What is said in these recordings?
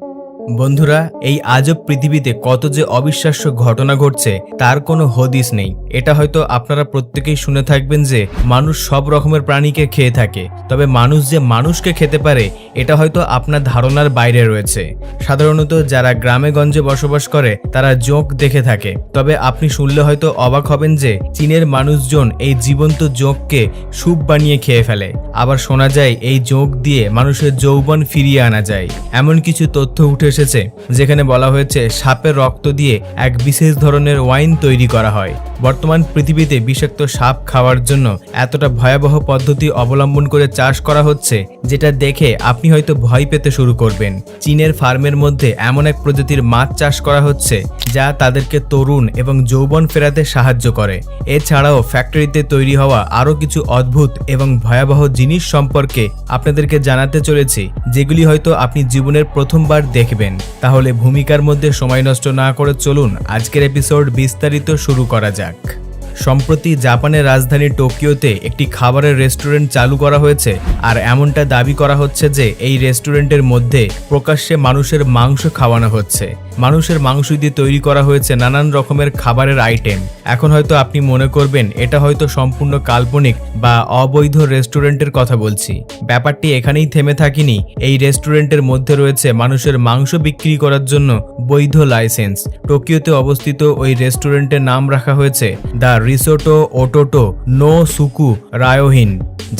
thank you. বন্ধুরা, এই আজব পৃথিবীতে কত যে অবিশ্বাস্য ঘটনা ঘটছে, তার কোনো হদিস নেই। এটা হয়তো আপনারা প্রত্যেকেই শুনে থাকবেন যে, মানুষ সব রকমের প্রাণীকে খেয়ে থাকে। তবে মানুষ যে মানুষকে খেতে পারে, এটা হয়তো আপনার ধারণার বাইরে রয়েছে। সাধারণত যারা গ্রামে গঞ্জে বসবাস করে, তারা জোঁক দেখে থাকে। তবে আপনি শুনলে হয়তো অবাক হবেন যে, চীনের মানুষজন এই জীবন্ত জোঁককে স্যুপ বানিয়ে খেয়ে ফেলে। আবার শোনা যায়, এই জোঁক দিয়ে মানুষের যৌবন ফিরিয়ে আনা যায়। এমন কিছু তথ্য উঠে এসেছে যেখানে বলা হয়েছে সাপের রক্ত দিয়ে এক বিশেষ ধরনের ওয়াইন তৈরি করা হয়। বর্তমান পৃথিবীতে বিষাক্ত সাপ খাওয়ার জন্য এতটা ভয়াবহ পদ্ধতি অবলম্বন করে চাষ করা হচ্ছে, যেটা দেখে আপনি হয়তো ভয় পেতে শুরু করবেন। চীনের ফার্মের মধ্যে এমন এক প্রজাতির মাছ চাষ করা হচ্ছে, যা তাদেরকে তরুণ এবং যৌবন ফেরাতে সাহায্য করে। এছাড়াও ফ্যাক্টরিতে তৈরি হওয়া আরও কিছু অদ্ভুত এবং ভয়াবহ জিনিস সম্পর্কে আপনাদেরকে জানাতে চলেছি, যেগুলি হয়তো আপনি জীবনের প্রথমবার দেখবেন। তাহলে ভূমিকার মধ্যে সময় নষ্ট না করে চলুন আজকের এপিসোড বিস্তারিত শুরু করা যাক। সম্প্রতি জাপানের রাজধানী টোকিওতে একটি খাবারের রেস্টুরেন্ট চালু করা হয়েছে, আর এমনটা দাবি করা হচ্ছে যে এই রেস্টুরেন্টের মধ্যে প্রকাশ্যে মানুষের মাংস খাওয়ানো হচ্ছে। মানুষের মাংস দিয়ে তৈরি করা হয়েছে নানান রকমের খাবারের আইটেম এখন হয়তো আপনি মনে করবেন, এটা হয়তো সম্পূর্ণ কাল্পনিক বা অবৈধ রেস্টুরেন্টের কথা বলছি। ব্যাপারটি এখানেই থেমে থাকিনি। এই রেস্টুরেন্টের মধ্যে রয়েছে মানুষের মাংস বিক্রি করার জন্য বৈধ লাইসেন্স টোকিওতে অবস্থিত ওই রেস্টুরেন্টের নাম রাখা হয়েছে the Risotto Ototo no Suku Ryohin,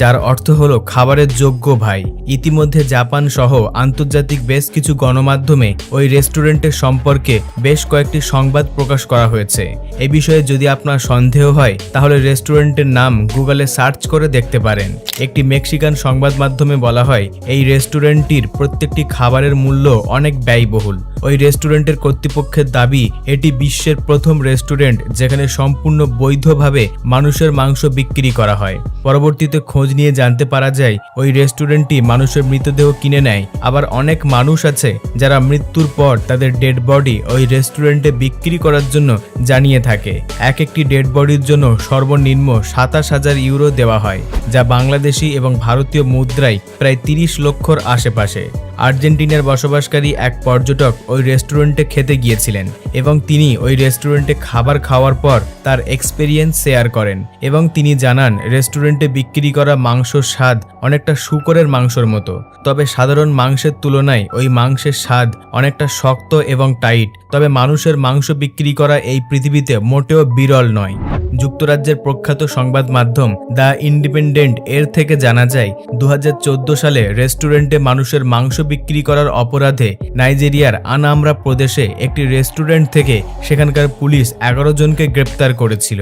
যার অর্থ হলো খাবারের যোগ্য ভাই। ইতিমধ্যে জাপান সহ আন্তর্জাতিক বেশ কিছু গণমাধ্যমে ওই রেস্টুরেন্টের সম্পর্কে বেশ কয়েকটি সংবাদ প্রকাশ করা হয়েছে। এ বিষয়ে যদি আপনার সন্দেহ হয়, তাহলে রেস্টুরেন্টের নাম গুগলে সার্চ করে দেখতে পারেন। একটি মেক্সিকান সংবাদ মাধ্যমে বলা হয়, এই রেস্টুরেন্টটির প্রত্যেকটি খাবারের মূল্য অনেক ব্যয়বহুল। ওই রেস্টুরেন্টের কর্তৃপক্ষের দাবি, এটি বিশ্বের প্রথম রেস্টুরেন্ট যেখানে সম্পূর্ণ বৈধভাবে মানুষের মাংস বিক্রি করা হয়। পরবর্তীতে খোঁজ নিয়ে জানতে পারা যায়, ওই রেস্টুরেন্টটি মানুষের মৃতদেহ কিনে নেয়। আবার অনেক মানুষ আছে, যারা মৃত্যুর পর তাদের ডেড বডি ওই রেস্টুরেন্টে বিক্রি করার জন্য জানিয়ে থাকে। এক একটি ডেড বডির জন্য সর্বনিম্ন সাতাশ হাজার ইউরো দেওয়া হয়, যা বাংলাদেশি এবং ভারতীয় মুদ্রায় প্রায় তিরিশ লক্ষর আশেপাশে। আর্জেন্টিনার বসবাসকারী এক পর্যটক ওই রেস্টুরেন্টে খেতে গিয়েছিলেন এবং তিনি ওই রেস্টুরেন্টে খাবার খাওয়ার পর তার এক্সপেরিয়েন্স শেয়ার করেন এবং তিনি জানান, রেস্টুরেন্টে বিক্রি করা মাংসর স্বাদ অনেকটা শুকরের মাংসর মতো। তবে সাধারণ মাংসের তুলনায় ওই মাংসের স্বাদ অনেকটা শক্ত এবং টাইট তবে মানুষের মাংস বিক্রি করা এই পৃথিবীতে মোটেও বিরল নয়। যুক্তরাজ্যের প্রখ্যাত সংবাদ মাধ্যম দ্য ইন্ডিপেন্ডেন্ট এর থেকে জানা যায় দু হাজার চোদ্দ সালে রেস্টুরেন্টে মানুষের মাংস বিক্রি করার অপরাধে নাইজেরিয়ার আনামরা প্রদেশে একটি রেস্টুরেন্ট থেকে সেখানকার পুলিশ এগারো জনকে গ্রেপ্তার করেছিল।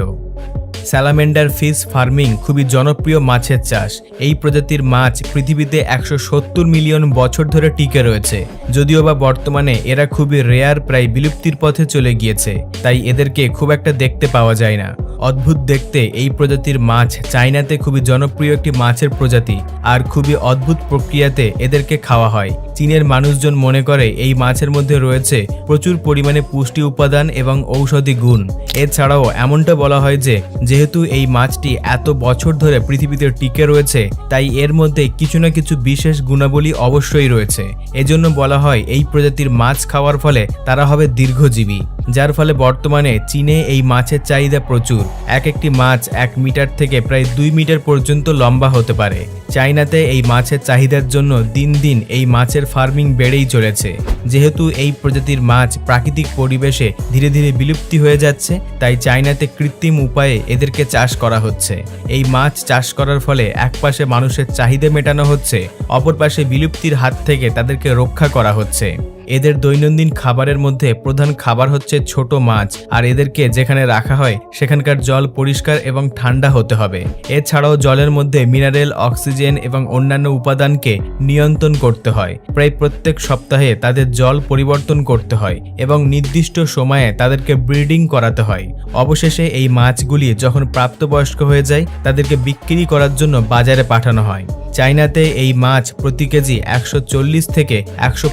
স্যালামেন্ডার ফিশ ফার্মিং খুবই জনপ্রিয় মাছের চাষ। এই প্রজাতির মাছ পৃথিবীতে একশো সত্তর মিলিয়ন বছর ধরে টিকে রয়েছে। যদিও বা বর্তমানে এরা খুবই রেয়ার প্রায় বিলুপ্তির পথে চলে গিয়েছে, তাই এদেরকে খুব একটা দেখতে পাওয়া যায় না। অদ্ভুত দেখতে এই প্রজাতির মাছ চাইনাতে খুবই জনপ্রিয় একটি মাছের প্রজাতি আর খুবই অদ্ভুত প্রক্রিয়াতে এদেরকে খাওয়া হয়। চীনের মানুষজন মনে করে এই মাছের মধ্যে রয়েছে প্রচুর পরিমাণে পুষ্টি উপাদান এবং ঔষধি গুণ। এছাড়াও এমনটা বলা হয় যে যেহেতু এই মাছটি এত বছর ধরে পৃথিবীতে টিকে রয়েছে, তাই এর মধ্যে কিছু না কিছু বিশেষ গুণাবলী অবশ্যই রয়েছে। এজন্য বলা হয়, এই প্রজাতির মাছ খাওয়ার ফলে তারা হবে দীর্ঘজীবী, যার ফলে বর্তমানে চীনে এই মাছের চাহিদা প্রচুর। এক একটি মাছ এক মিটার থেকে প্রায় দুই মিটার পর্যন্ত লম্বা হতে পারে। চাইনাতে এই মাছের চাহিদার জন্য দিন দিন এই মাছের ফার্মিং বেড়েই চলেছে। যেহেতু এই প্রজাতির মাছ প্রাকৃতিক পরিবেশে ধীরে ধীরে বিলুপ্তি হয়ে যাচ্ছে, তাই চাইনাতে কৃত্রিম উপায়ে এদেরকে চাষ করা হচ্ছে। এই মাছ চাষ করার ফলে একপাশে মানুষের চাহিদা মেটানো হচ্ছে, অপর পাশে বিলুপ্তির হাত থেকে তাদেরকে রক্ষা করা হচ্ছে। এদের দৈনন্দিন খাবারের মধ্যে প্রধান খাবার হচ্ছে ছোট মাছ, আর এদেরকে যেখানে রাখা হয়, সেখানকার জল পরিষ্কার এবং ঠান্ডা হতে হবে। এছাড়াও জলের মধ্যে মিনারেল, অক্সিজেন এবং অন্যান্য উপাদানকে নিয়ন্ত্রণ করতে হয়। প্রায় প্রত্যেক সপ্তাহে তাদের জল পরিবর্তন করতে হয় এবং নির্দিষ্ট সময়ে তাদেরকে ব্রিডিং করাতে হয়। অবশেষে এই মাছগুলি যখন প্রাপ্তবয়স্ক হয়ে যায়, তাদেরকে বিক্রি করার জন্য বাজারে পাঠানো হয়। চাইনাতে এই মাছ প্রতি কেজি একশো চল্লিশ থেকে একশো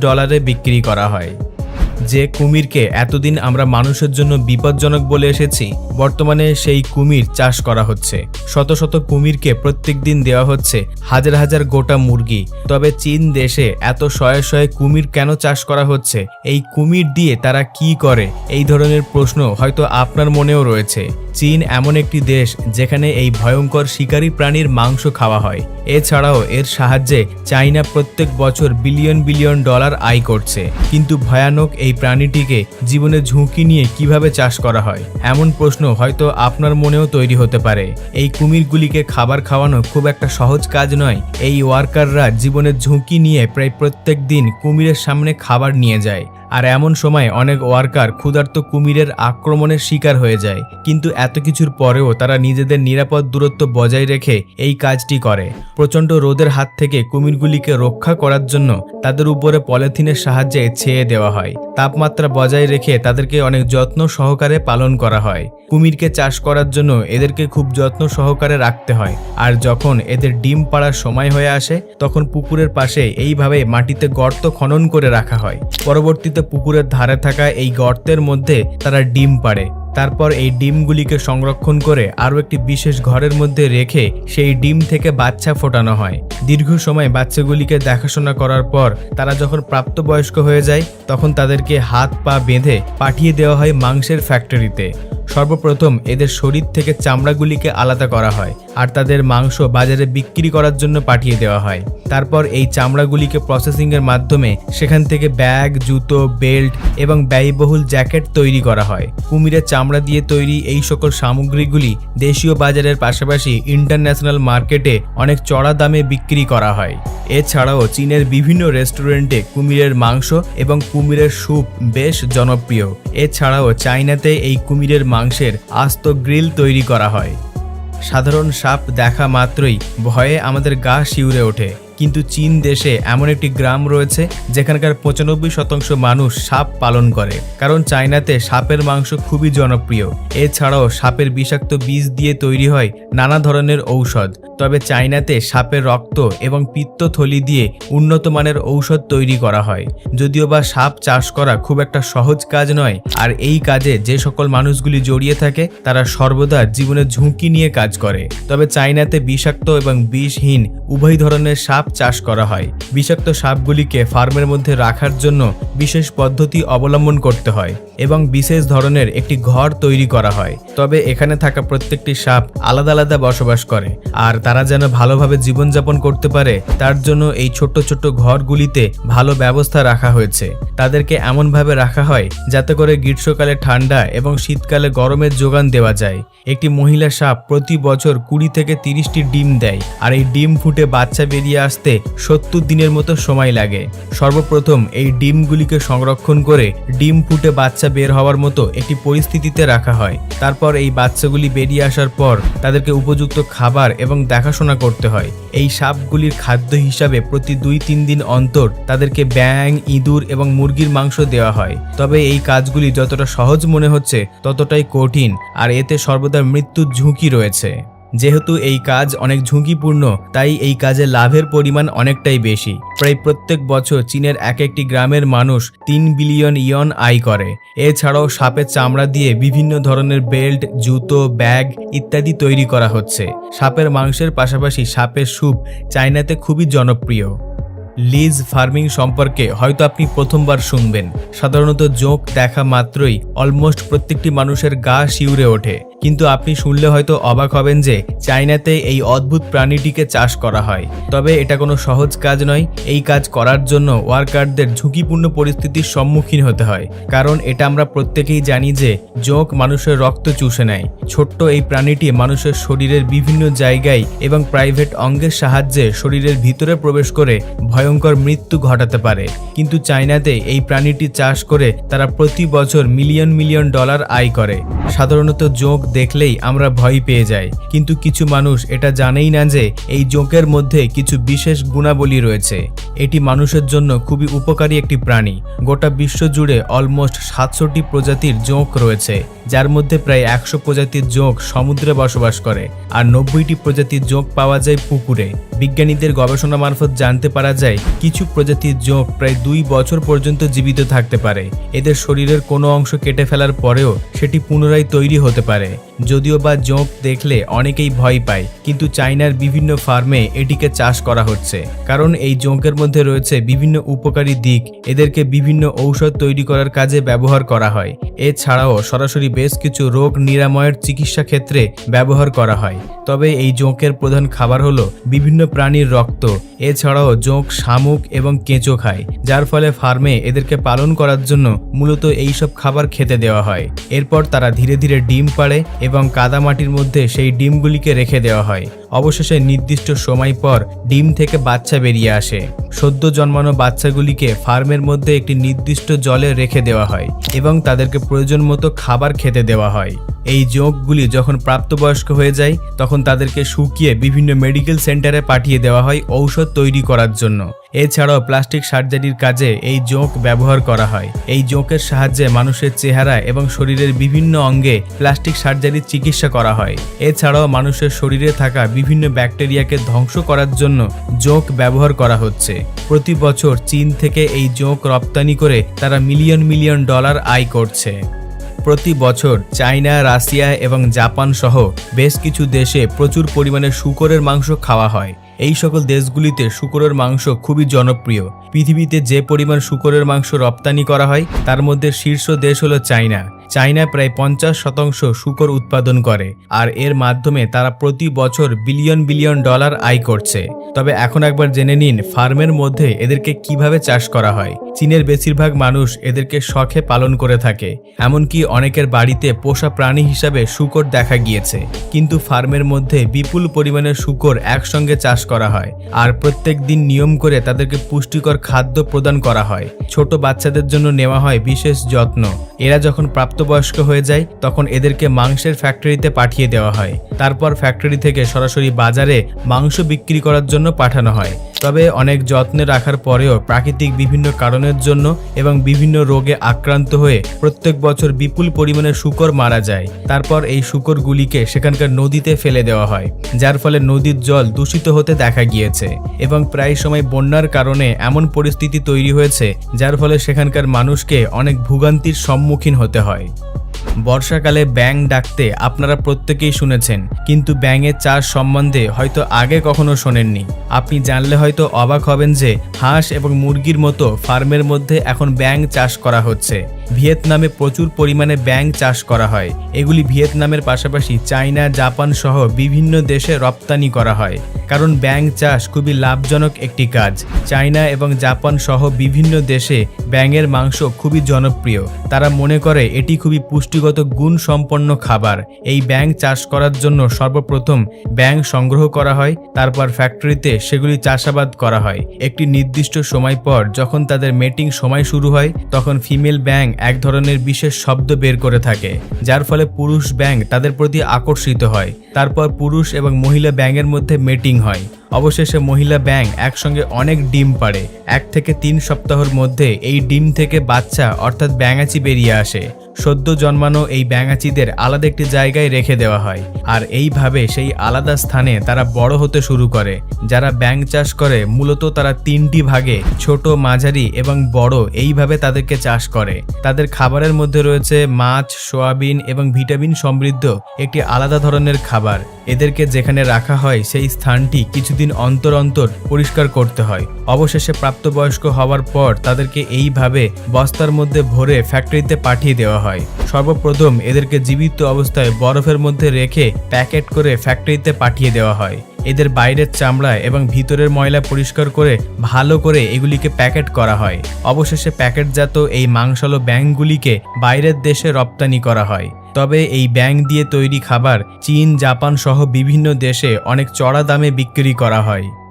ডলারে বিক্রি করা হয়। যে কুমিরকে এতদিন আমরা মানুষের জন্য বিপজ্জনক বলে এসেছি, বর্তমানে সেই কুমির চাষ করা হচ্ছে। শত শত কুমিরকে প্রত্যেক দিন দেওয়া হচ্ছে হাজার হাজার গোটা মুরগি। তবে চীন দেশে এত শয়ে শয়ে কুমির কেন চাষ করা হচ্ছে? এই কুমির দিয়ে তারা কি করে? এই ধরনের প্রশ্ন হয়তো আপনার মনেও রয়েছে। চীন এমন একটি দেশ যেখানে এই ভয়ঙ্কর শিকারী প্রাণীর মাংস খাওয়া হয়। এছাড়াও এর সাহায্যে চাইনা প্রত্যেক বছর বিলিয়ন বিলিয়ন ডলার আয় করছে। কিন্তু ভয়ানক এই প্রাণীটিকে জীবনে ঝুঁকি নিয়ে কীভাবে চাষ করা হয়? এমন প্রশ্ন হয়তো আপনার মনেও তৈরি হতে পারে। এই কুমিরগুলিকে খাবার খাওয়ানো খুব একটা সহজ কাজ নয়। এই ওয়ার্কাররা জীবনের ঝুঁকি নিয়ে প্রায় প্রত্যেক দিন কুমিরের সামনে খাবার নিয়ে যায়। আর এমন সময় অনেক ওয়ার্কার ক্ষুধার্ত কুমিরের আক্রমণের শিকার হয়ে যায়, কিন্তু এত কিছুর পরেও তারা নিজেদের নিরাপদ দূরত্ব বজায় রেখে এই কাজটি করে। প্রচণ্ড রোদের হাত থেকে কুমিরগুলিকে রক্ষা করার জন্য তাদের উপরে পলিথিনের সাহায্যে ছেয়ে দেওয়া হয়। তাপমাত্রা বজায় রেখে তাদেরকে অনেক যত্ন সহকারে পালন করা হয়। কুমিরকে চাষ করার জন্য এদেরকে খুব যত্ন সহকারে রাখতে হয়। আর যখন এদের ডিম পাড়ার সময় হয়ে আসে, তখন পুকুরের পাশে এইভাবে মাটিতে গর্ত খনন করে রাখা হয়। পরবর্তীতে পুকুরের ধারে থাকা এই গর্তের মধ্যে তারা ডিম পাড়ে। তারপর এই ডিমগুলিকে সংরক্ষণ করে আরও একটি বিশেষ ঘরের মধ্যে রেখে সেই ডিম থেকে বাচ্চা ফোটানো হয়। দীর্ঘ সময় বাচ্চাগুলিকে দেখাশোনা করার পর তারা যখন প্রাপ্তবয়স্ক হয়ে যায়, তখন তাদেরকে হাত, পা বেঁধে পাঠিয়ে দেওয়া হয় মাংসের ফ্যাক্টরিতে। সর্বপ্রথম এদের শরীর থেকে চামড়াগুলিকে আলাদা করা হয় আর তাদের মাংস বাজারে বিক্রি করার জন্য পাঠিয়ে দেওয়া হয়। তারপর এই চামড়াগুলিকে প্রসেসিংয়ের মাধ্যমে সেখান থেকে ব্যাগ, জুতো, বেল্ট এবং ব্যয়বহুল জ্যাকেট তৈরি করা হয়। কুমিরের চামড়া দিয়ে তৈরি এই সকল সামগ্রীগুলি দেশীয় বাজারের পাশাপাশি ইন্টারন্যাশনাল মার্কেটে অনেক চড়া দামে বিক্রি করা হয়। এছাড়াও চীনের বিভিন্ন রেস্টুরেন্টে কুমিরের মাংস এবং কুমিরের স্যুপ বেশ জনপ্রিয়। এছাড়াও চাইনাতে এই কুমিরের মাংসের আস্ত গ্রিল তৈরি করা হয়। সাধারণ সাপ দেখা মাত্রই ভয়ে আমাদের গা শিউরে ওঠে। কিন্তু চীন দেশে এমন একটি গ্রাম রয়েছে যেখানকার পঁচানব্বই শতাংশ মানুষ সাপ পালন করে, কারণ চায়নাতে সাপের মাংস খুবই জনপ্রিয়। এছাড়াও সাপের বিষাক্ত বীজ দিয়ে তৈরি হয় নানা ধরনের ঔষধ। তবে চায়নাতে সাপের রক্ত এবং পিত্তথলি দিয়ে উন্নত মানের ঔষধ তৈরি করা হয়। যদিও বা সাপ চাষ করা খুব একটা সহজ কাজ নয়, আর এই কাজে যে সকল মানুষগুলি জড়িয়ে থাকে, তারা সর্বদা জীবনের ঝুঁকি নিয়ে কাজ করে। তবে চায়নাতে বিষাক্ত এবং বিষহীন উভয় ধরনের সাপ চাষ করা হয়। বিষাক্ত সাপগুলিকে ফার্মের মধ্যে রাখার জন্য বিশেষ পদ্ধতি অবলম্বন করতে হয় এবং বিশেষ ধরনের একটি ঘর তৈরি করা হয়। তবে এখানে থাকা প্রত্যেকটি সাপ আলাদা আলাদা বসবাস করে আর তারা যেন ভালোভাবে জীবনযাপন করতে পারে, তার জন্য এই ছোট্ট ছোট্ট ঘরগুলিতে ভালো ব্যবস্থা রাখা হয়েছে। তাদেরকে এমনভাবে রাখা হয় যাতে করে গ্রীষ্মকালে ঠান্ডা এবং শীতকালে গরমের যোগান দেওয়া যায়। একটি মহিলা সাপ প্রতি বছর কুড়ি থেকে তিরিশটি ডিম দেয় আর এই ডিম ফুটে বাচ্চা বেরিয়ে আসতে সত্তর দিনের মতো সময় লাগে। সর্বপ্রথম এই ডিমগুলিকে সংরক্ষণ করে ডিম ফুটে বাচ্চা বের হওয়ার মতো একটি পরিস্থিতিতে রাখা হয়। তারপর এই বাচ্চাগুলি বেরিয়ে আসার পর তাদেরকে উপযুক্ত খাবার এবং দেখাশোনা করতে হয়। এই সাপগুলির খাদ্য হিসাবে প্রতি দুই তিন দিন অন্তর তাদেরকে ব্যাং ইঁদুর এবং মুরগির মাংস দেওয়া হয়। তবে এই কাজগুলি যতটা সহজ মনে হচ্ছে, ততটাই কঠিন আর এতে সর্বদা মৃত্যুর ঝুঁকি রয়েছে। যেহেতু এই কাজ অনেক ঝুঁকিপূর্ণ, তাই এই কাজে লাভের পরিমাণ অনেকটাই বেশি। প্রায় প্রত্যেক বছর চীনের এক একটি গ্রামের মানুষ তিন বিলিয়ন ইয়ন আয় করে। এছাড়াও সাপের চামড়া দিয়ে বিভিন্ন ধরনের বেল্ট, জুতো, ব্যাগ ইত্যাদি তৈরি করা হচ্ছে। সাপের মাংসের পাশাপাশি সাপের স্যুপ চায়নাতে খুবই জনপ্রিয়। লিজ ফার্মিং সম্পর্কে হয়তো আপনি প্রথমবার শুনবেন। সাধারণত জোঁক দেখা মাত্রই অলমোস্ট প্রত্যেকটি মানুষের গা শিউরে ওঠে। কিন্তু আপনি শুনলে হয়তো অবাক হবেন যে চায়নাতে এই অদ্ভুত প্রাণীটিকে চাষ করা হয়। তবে এটা কোনো সহজ কাজ নয়। এই কাজ করার জন্য ওয়ার্কারদের ঝুঁকিপূর্ণ পরিস্থিতির সম্মুখীন হতে হয়। কারণ এটা আমরা প্রত্যেকেই জানি যে জোঁক মানুষের রক্ত চুষে নেয়। ছোট্ট এই প্রাণীটি মানুষের শরীরের বিভিন্ন জায়গায় এবং প্রাইভেট অঙ্গের সাহায্যে শরীরের ভিতরে প্রবেশ করে ভয়ঙ্কর মৃত্যু ঘটাতে পারে। কিন্তু চায়নাতে এই প্রাণীটি চাষ করে তারা প্রতি বছর মিলিয়ন মিলিয়ন ডলার আয় করে। সাধারণত জোঁক দেখলেই আমরা ভয় পেয়ে যাই। কিন্তু কিছু মানুষ এটা জানেই না যে এই জোঁকের মধ্যে কিছু বিশেষ গুণাবলী রয়েছে। এটি মানুষের জন্য খুবই উপকারী একটি প্রাণী। গোটা বিশ্ব জুড়ে অলমোস্ট সাতশোটি প্রজাতির জোঁক রয়েছে, যার মধ্যে প্রায় একশো প্রজাতির জোঁক সমুদ্রে বসবাস করে, আর নব্বইটি প্রজাতির জোঁক পাওয়া যায় পুকুরে। বিজ্ঞানীদের গবেষণা মারফত জানতে পারা যায়, কিছু প্রজাতির জোঁক প্রায় দুই বছর পর্যন্ত জীবিত থাকতে পারে। এদের শরীরের কোনো অংশ কেটে ফেলার পরেও সেটি পুনরায় তৈরি হতে পারে। যদিও বা জোঁক দেখলে অনেকেই ভয় পায়, কিন্তু চায়নার বিভিন্ন ফার্মে এটিকে চাষ করা হচ্ছে। কারণ এই জোঁকের মধ্যে রয়েছে বিভিন্ন উপকারী দিক, এদেরকে বিভিন্ন ঔষধ তৈরি করার কাজে ব্যবহার করা হয়। এছাড়াও সরাসরি বেশ কিছু রোগ নিরাময়ের চিকিৎসা ক্ষেত্রে ব্যবহার করা হয়। তবে এই জোঁকের প্রধান খাবার হলো বিভিন্ন প্রাণীর রক্ত, এছাড়াও জোঁক, শামুক এবং কেঁচো খায়, যার ফলে ফার্মে এদেরকে পালন করার জন্য মূলত এইসব খাবার খেতে দেওয়া হয়। এরপর তারা ধীরে ধীরে ডিম পাড়ে এবং কাদামাটির মধ্যে সেই ডিমগুলিকে রেখে দেওয়া হয়। অবশেষে নির্দিষ্ট সময় পর ডিম থেকে বাচ্চা বেরিয়ে আসে। সদ্য জন্মানো বাচ্চাগুলিকে ফার্মের মধ্যে একটি নির্দিষ্ট জলে রেখে দেওয়া হয় এবং তাদেরকে প্রয়োজন মতো খাবার খেতে দেওয়া হয়। এই জোঁকগুলি যখন প্রাপ্তবয়স্ক হয়ে যায়, তখন তাদেরকে শুকিয়ে বিভিন্ন মেডিকেল সেন্টারে পাঠিয়ে দেওয়া হয় ঔষধ তৈরি করার জন্য। এছাড়াও প্লাস্টিক সার্জারির কাজে এই জোঁক ব্যবহার করা হয়। এই জোঁকের সাহায্যে মানুষের চেহারা এবং শরীরের বিভিন্ন অঙ্গে প্লাস্টিক সার্জারির চিকিৎসা করা হয়। এছাড়াও মানুষের শরীরে থাকা বিভিন্ন ব্যাকটেরিয়াকে ধ্বংস করার জন্য জোঁক ব্যবহার করা হচ্ছে। প্রতি বছর চীন থেকে এই জোঁক রপ্তানি করে তারা মিলিয়ন মিলিয়ন ডলার আয় করছে। প্রতি বছর চায়না রাশিয়া এবং জাপান সহ বেশ কিছু দেশে প্রচুর পরিমাণে শুকরের মাংস খাওয়া হয়। এই সকল দেশগুলিতে শুকরের মাংস খুবই জনপ্রিয়। পৃথিবীতে যে পরিমাণ শুকরের মাংস রপ্তানি করা হয়, তার মধ্যে শীর্ষ দেশ হলো চায়না। চায়না প্রায় পঞ্চাশ শতাংশ শুকর উৎপাদন করে, আর এর মাধ্যমে তারা প্রতি বছর বিলিয়ন বিলিয়ন ডলার আয় করছে। তবে এখন একবার জেনে নিন, ফার্মের মধ্যে এদেরকে কীভাবে চাষ করা হয়। চীনের বেশিরভাগ মানুষ এদেরকে শখে পালন করে থাকে, এমনকি অনেকের বাড়িতে পোষা প্রাণী হিসাবে শুকর দেখা গিয়েছে। কিন্তু ফার্মের মধ্যে বিপুল পরিমাণে শুকর একসঙ্গে চাষ করা হয়, আর প্রত্যেক দিন নিয়ম করে তাদেরকে পুষ্টিকর খাদ্য প্রদান করা হয়। ছোট বাচ্চাদের জন্য নেওয়া হয় বিশেষ যত্ন। এরা যখন প্রাপ্তবয়স্ক হয়ে যায়, তখন এদেরকে মাংসের ফ্যাক্টরিতে পাঠিয়ে দেওয়া হয়। তারপর ফ্যাক্টরি থেকে সরাসরি বাজারে মাংস বিক্রি করার জন্য পাঠানো হয়। তবে অনেক যত্নে রাখার পরেও প্রাকৃতিক বিভিন্ন কারণের জন্য এবং বিভিন্ন রোগে আক্রান্ত হয়ে প্রত্যেক বছর বিপুল পরিমাণে শুকর মারা যায়। তারপর এই শুকরগুলিকে সেখানকার নদীতে ফেলে দেওয়া হয়, যার ফলে নদীর জল দূষিত হতে দেখা গিয়েছে এবং প্রায় সময় বন্যার কারণে এমন পরিস্থিতি তৈরি হয়েছে, যার ফলে সেখানকার মানুষকে অনেক ভোগান্তির সম্মুখীন হতে হয়। বর্ষাকালে ব্যাং ডাকতে আপনারা প্রত্যেকেই শুনেছেন, কিন্তু ব্যাঙের চাষ সম্বন্ধে হয়তো আগে কখনো শোনেননি। আপনি জানলে হয়তো অবাক হবেন যে হাঁস এবং মুরগির মতো ফার্মের মধ্যে এখন ব্যাং চাষ করা হচ্ছে। ভিয়েতনামে প্রচুর পরিমাণে ব্যাং চাষ করা হয়। এগুলি ভিয়েতনামের পাশাপাশি চায়না জাপান সহ বিভিন্ন দেশে রপ্তানি করা হয়। কারণ ব্যাং চাষ খুবই লাভজনক একটি কাজ। চায়না এবং জাপান সহ বিভিন্ন দেশে ব্যাঙের মাংস খুবই জনপ্রিয়। তারা মনে করে এটি খুবই পুষ্টিগত গুণ সম্পন্ন খাবার। এই ব্যাং চাষ করার জন্য সর্বপ্রথম ব্যাং সংগ্রহ করা হয়, তারপর ফ্যাক্টরিতে সেগুলি চাষাবাদ করা হয়। একটি নির্দিষ্ট সময় পর যখন তাদের মেটিং সময় শুরু হয়, তখন ফিমেল ব্যাং এক ধরনের বিশেষ শব্দ বের করে থাকে, যার ফলে পুরুষ ব্যাং তাদের প্রতি আকর্ষিত হয়। তারপর পুরুষ এবং মহিলা ব্যাঙের মধ্যে মেটিং হয়। অবশেষে মহিলা ব্যাং একসঙ্গে অনেক ডিম পাড়ে। এক থেকে তিন সপ্তাহের মধ্যে এই ডিম থেকে বাচ্চা, অর্থাৎ ব্যাঙাচি বেরিয়ে আসে। সদ্য জন্মানো এই ব্যাঙাচিদের আলাদা একটি জায়গায় রেখে দেওয়া হয়। আর এইভাবে সেই আলাদা স্থানে তারা বড় হতে শুরু করে। যারা ব্যাং চাষ করে, মূলত তারা তিনটি ভাগে, ছোট, মাঝারি এবং বড়, এইভাবে তাদেরকে চাষ করে। তাদের খাবারের মধ্যে রয়েছে মাছ, সোয়াবিন এবং ভিটামিন সমৃদ্ধ একটি আলাদা ধরনের খাবার। এদেরকে যেখানে রাখা হয়, সেই স্থানটি কিছুদিন অন্তর অন্তর পরিষ্কার করতে হয়। অবশেষে প্রাপ্তবয়স্ক হওয়ার পর তাদেরকে এইভাবে বস্তার মধ্যে ভরে ফ্যাক্টরিতে পাঠিয়ে দেওয়া হয়। সর্বপ্রথম এদেরকে জীবিত অবস্থায় বরফের মধ্যে রেখে প্যাকেট করে ফ্যাক্টরিতে পাঠিয়ে দেওয়া হয়। এদের বাইরের চামড়া এবং ভিতরের ময়লা পরিষ্কার করে ভালো করে এগুলিকে প্যাকেট করা হয়। অবশেষে প্যাকেটজাত এই মাংসালো ব্যাংকগুলিকে বাইরের দেশে রপ্তানি করা হয়। তবে এই ব্যাং দিয়ে তৈরি খাবার চীন, জাপান সহ বিভিন্ন দেশে অনেক চড়া দামে বিক্রি করা হয়।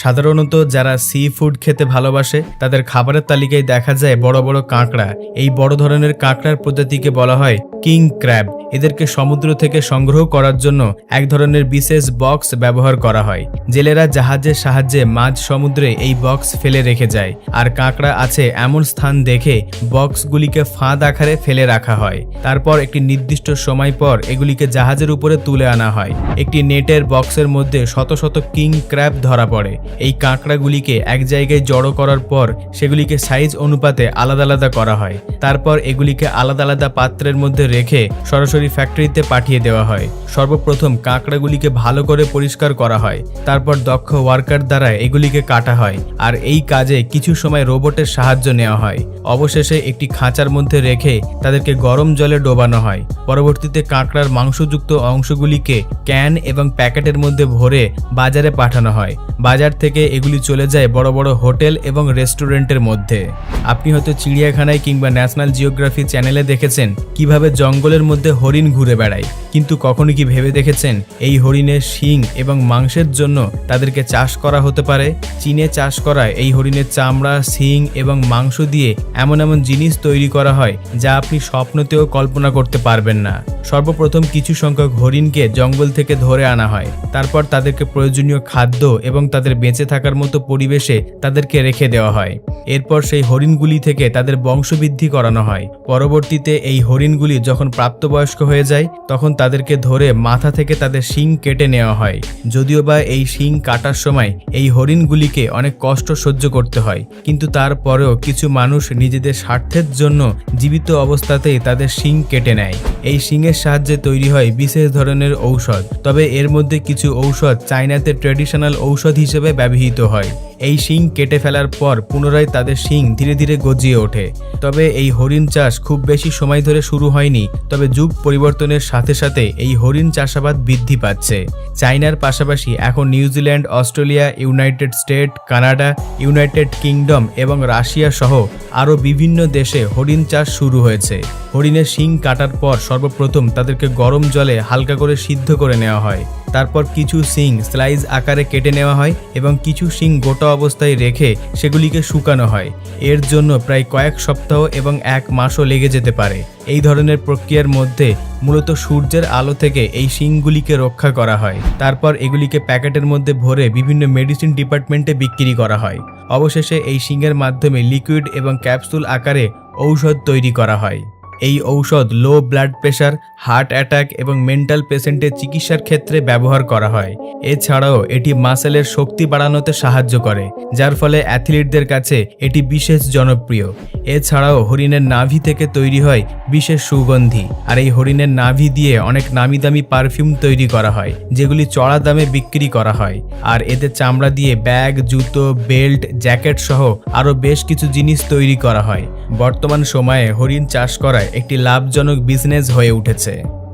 সাধারণত যারা সি ফুড খেতে ভালোবাসে, তাদের খাবারের তালিকায় দেখা যায় বড় বড় কাঁকড়া। এই বড় ধরনের কাঁকড়ার প্রজাতিকে বলা হয় কিং ক্র্যাব এদেরকে সমুদ্র থেকে সংগ্রহ করার জন্য এক ধরনের বিশেষ বক্স ব্যবহার করা হয়। জেলেরা জাহাজের সাহায্যে মাঝ সমুদ্রে এই বক্স ফেলে রেখে যায় আর কাঁকড়া আছে এমন স্থান দেখে বক্সগুলিকে ফাঁদ আকারে ফেলে রাখা হয়। তারপর একটি নির্দিষ্ট সময় পর এগুলিকে জাহাজের উপরে তুলে আনা হয়। একটি নেটের বক্সের মধ্যে শত শত কিং ক্র্যাব ধরা পড়ে। এই কাঁকড়াগুলিকে এক জায়গায় জড়ো করার পর সেগুলিকে সাইজ অনুপাতে আলাদা আলাদা করা হয়। তারপর এগুলিকে আলাদা আলাদা পাত্রের মধ্যে রেখে সরাসরি ফ্যাক্টরিতে পাঠিয়ে দেওয়া হয়। সর্বপ্রথম কাঁকড়াগুলিকে ভালো করে পরিষ্কার করা হয়। তারপর দক্ষ ওয়ার্কার দ্বারা এগুলিকে কাটা হয় আর এই কাজে কিছু সময় রোবটের সাহায্য নেওয়া হয়। অবশেষে একটি খাঁচার মধ্যে রেখে তাদেরকে গরম জলে ডোবানো হয়। পরবর্তীতে কাঁকড়ার মাংসযুক্ত অংশগুলিকে ক্যান এবং প্যাকেটের মধ্যে ভরে বাজারে পাঠানো হয়। বাজার থেকে এগুলি চলে যায় বড় বড় হোটেল এবং রেস্টুরেন্টের মধ্যে। আপনি হয়তো চিড়িয়াখানায় কিংবা ন্যাশনাল জিওগ্রাফি চ্যানেলে দেখেছেন কীভাবে জঙ্গলের মধ্যে হরিণ ঘুরে বেড়ায়। কিন্তু কখনো কি ভেবে দেখেছেন, এই হরিণের শিং এবং মাংসের জন্য তাদেরকে চাষ করা হতে পারে? চীনে চাষ করা এই হরিণের চামড়া, শিং এবং মাংস দিয়ে এমন এমন জিনিস তৈরি করা হয় যা আপনি স্বপ্নতেও কল্পনা করতে পারবেন না। সর্বপ্রথম কিছু সংখ্যক হরিণকে জঙ্গল থেকে ধরে আনা হয়। তারপর তাদেরকে প্রয়োজনীয় খাদ্য এবং তাদের বেঁচে থাকার মতো পরিবেশে তাদেরকে রেখে দেওয়া হয়। এরপর সেই হরিণগুলি থেকে তাদের বংশবৃদ্ধি করানো হয়। পরবর্তীতে এই হরিণগুলি যখন প্রাপ্তবয়স্ক হয়ে যায়, তখন তাদেরকে ধরে মাথা থেকে তাদের শিং কেটে নেওয়া হয়। যদিও বা এই শিং কাটার সময় এই হরিণগুলিকে অনেক কষ্ট সহ্য করতে হয়, কিন্তু তারপরেও কিছু মানুষ নিজেদের স্বার্থের জন্য জীবিত অবস্থাতেই তাদের শিং কেটে নেয়। এই শিংয়ের সাহায্যে তৈরি হয় বিশেষ ধরনের ঔষধ, তবে এর মধ্যে কিছু ঔষধ চাইনাতে ট্র্যাডিশনাল ঔষধ হিসেবে ব্যবহৃত হয়। এই শিং কেটে ফেলার পর পুনরায় তাদের শিং ধীরে ধীরে গজিয়ে ওঠে। তবে এই হরিণ চাষ খুব বেশি সময় ধরে শুরু হয়নি, তবে যুগ পরিবর্তনের সাথে সাথে এই হরিণ চাষাবাদ বৃদ্ধি পাচ্ছে। চাইনার পাশাপাশি এখন New Zealand Australia, United State, Canada, United Kingdom এবং রাশিয়া সহ আরও বিভিন্ন দেশে হরিণ চাষ শুরু হয়েছে। হরিণের শিং কাটার পর সর্বপ্রথম তাদেরকে গরম জলে হালকা করে সিদ্ধ করে নেওয়া হয়। তারপর কিছু শিং স্লাইজ আকারে কেটে নেওয়া হয় এবং কিছু শিং গোটা অবস্থায় রেখে সেগুলিকে শুকানো হয়। এর জন্য প্রায় কয়েক সপ্তাহ এবং এক মাসও লেগে যেতে পারে। এই ধরনের প্রক্রিয়ার মধ্যে মূলত সূর্যের আলো থেকে এই শিংগুলিকে রক্ষা করা হয়। তারপর এগুলিকে প্যাকেটের মধ্যে ভরে বিভিন্ন মেডিসিন ডিপার্টমেন্টে বিক্রি করা হয়। অবশেষে এই শিংয়ের মাধ্যমে লিকুইড এবং ক্যাপসুল আকারে ঔষধ তৈরি করা হয়। এই ঔষধ low blood pressure heart attack এবং মেন্টাল পেশেন্টের চিকিৎসার ক্ষেত্রে ব্যবহার করা হয়। এছাড়াও এটি মাসেলের শক্তি বাড়ানোতে সাহায্য করে, যার ফলে অ্যাথলিটদের কাছে এটি বিশেষ জনপ্রিয়। এছাড়াও হরিণের নাভি থেকে তৈরি হয় বিশেষ সুগন্ধি, আর এই হরিণের নাভি দিয়ে অনেক নামি দামি পারফিউম তৈরি করা হয়, যেগুলি চড়া দামে বিক্রি করা হয়। আর এতে চামড়া দিয়ে ব্যাগ জুতো বেল্ট জ্যাকেট সহ আরও বেশ কিছু জিনিস তৈরি করা হয়। বর্তমান সময়ে হরিণ চাষ করায় একটি লাভজনক বিজনেস হয়ে উঠেছে।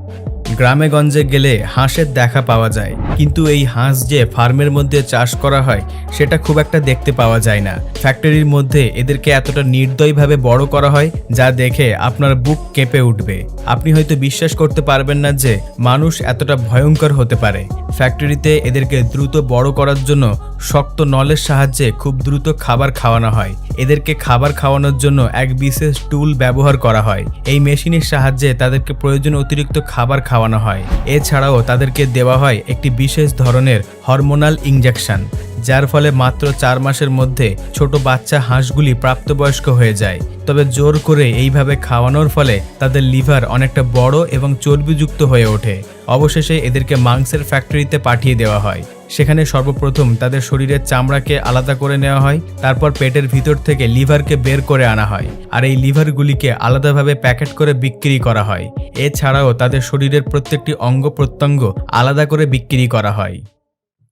গ্রামে গঞ্জে গেলে হাঁসের দেখা পাওয়া যায়। কিন্তু এই হাঁস যে ফার্মের মধ্যে চাষ করা হয়, সেটা খুব একটা দেখতে পাওয়া যায় না। ফ্যাক্টরির মধ্যে এদেরকে এতটা নির্দয়ভাবে বড় করা হয়, যা দেখে আপনার বুক কেঁপে উঠবে। আপনি হয়তো বিশ্বাস করতে পারবেন না যে মানুষ এতটা ভয়ঙ্কর হতে পারে। ফ্যাক্টরিতে এদেরকে দ্রুত বড় করার জন্য শক্ত নলের সাহায্যে খুব দ্রুত খাবার খাওয়ানো হয়। এদেরকে খাবার খাওয়ানোর জন্য এক বিশেষ টুল ব্যবহার করা হয়। এই মেশিনের সাহায্যে তাদেরকে প্রয়োজন অতিরিক্ত খাবার খাওয়ানো হয়। এছাড়াও তাদেরকে দেওয়া হয় একটি বিশেষ ধরনের হরমোনাল ইঞ্জেকশন যার ফলে মাত্র চার মাসের মধ্যে ছোট বাচ্চা হাঁসগুলি প্রাপ্তবয়স্ক হয়ে যায়। তবে জোর করে এইভাবে খাওয়ানোর ফলে তাদের লিভার অনেকটা বড় এবং চর্বিযুক্ত হয়ে ওঠে। অবশেষে এদেরকে মাংসের ফ্যাক্টরিতে পাঠিয়ে দেওয়া হয়। সেখানে সর্বপ্রথম তাদের শরীরের চামড়াকে আলাদা করে নেওয়া হয়, তারপর পেটের ভিতর থেকে লিভারকে বের করে আনা হয়, আর এই লিভারগুলিকে আলাদাভাবে প্যাকেট করে বিক্রি করা হয়। এছাড়াও তাদের শরীরের প্রত্যেকটি অঙ্গ প্রত্যঙ্গ আলাদা করে বিক্রি করা হয়।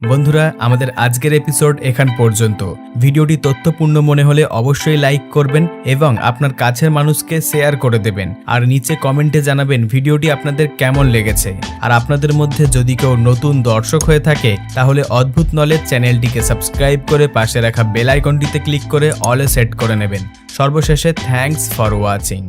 বন্ধুরা, আমাদের আজকের এপিসোড এখান পর্যন্ত। ভিডিওটি তথ্যপূর্ণ মনে হলে অবশ্যই লাইক করবেন এবং আপনার কাছের মানুষকে শেয়ার করে দেবেন। আর নিচে কমেন্টে জানাবেন ভিডিওটি আপনাদের কেমন লেগেছে। আর আপনাদের মধ্যে যদি কেউ নতুন দর্শক হয়ে থাকে, তাহলে অদ্ভুত নলেজ চ্যানেলটিকে সাবস্ক্রাইব করে পাশে রাখা বেল আইকনটিতে ক্লিক করে অলে সেট করে নেবেন। সর্বশেষে থ্যাঙ্কস ফর ওয়াচিং